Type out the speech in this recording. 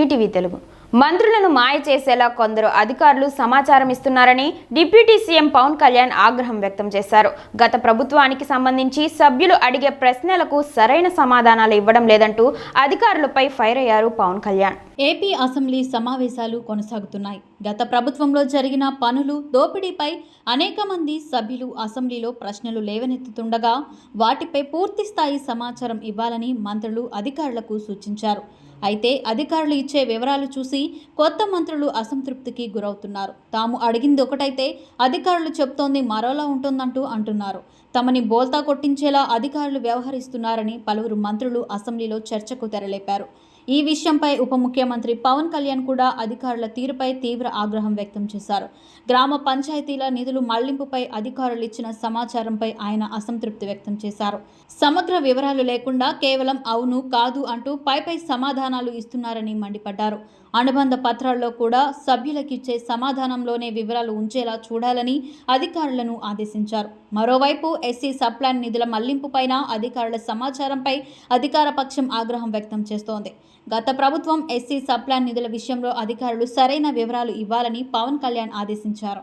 ETV Telugu. మంత్రులను మాయ చేసేలా కొందరు అధికారులు సమాచారం ఇస్తున్నారని డిప్యూటీ సీఎం పవన్ కళ్యాణ్ ఆగ్రహం వ్యక్తం చేశారు. గత ప్రభుత్వానికి సంబంధించి సభ్యులు అడిగే ప్రశ్నలకు సరైన సమాధానాలు ఇవ్వడం లేదంటూ అధికారులపై ఫైర్ అయ్యారు పవన్ కళ్యాణ్. ఏపీ అసెంబ్లీ సమావేశాలు కొనసాగుతున్నాయి. గత ప్రభుత్వంలో జరిగిన పనులు దోపిడీపై అనేక మంది సభ్యులు అసెంబ్లీలో ప్రశ్నలు లేవనెత్తుతుండగా వాటిపై పూర్తి స్థాయి సమాచారం ఇవ్వాలని మంత్రులు అధికారులకు సూచించారు. అయితే అధికారులు ఇచ్చే వివరాలు చూసి కొత్త మంత్రులు అసంతృప్తికి గురవుతున్నారు. తాము అడిగింది ఒకటైతే అధికారులు చెప్తోంది మరోలా ఉంటుందంటూ అంటున్నారు. తమని బోల్తా కొట్టించేలా అధికారులు వ్యవహరిస్తున్నారని పలువురు మంత్రులు అసెంబ్లీలో చర్చకు తెరలేపారు. ఈ విషయంపై ఉప ముఖ్యమంత్రి పవన్ కళ్యాణ్ కూడా అధికారుల తీరుపై తీవ్ర ఆగ్రహం వ్యక్తం చేశారు. గ్రామ పంచాయతీల నిధులు మళ్ళింపుపై అధికారులు ఇచ్చిన సమాచారంపై ఆయన అసంతృప్తి వ్యక్తం చేశారు. సమగ్ర వివరాలు లేకుండా కేవలం అవును కాదు అంటూ పైపై సమాధానాలు ఇస్తున్నారని మండిపడ్డారు. అనుబంధ పత్రాల్లో కూడా సభ్యులకిచ్చే సమాధానంలోనే వివరాలు ఉంచేలా చూడాలని అధికారులను ఆదేశించారు. మరోవైపు ఎస్సీ సబ్ప్లాన్ నిధుల మళ్ళింపుపైన అధికారుల సమాచారంపై అధికార పక్షం ఆగ్రహం వ్యక్తం చేస్తోంది. గత ప్రభుత్వం ఎస్సీ సబ్ప్లాన్ నిధుల విషయంలో అధికారులు సరైన వివరాలు ఇవ్వాలని పవన్ కళ్యాణ్ ఆదేశించారు.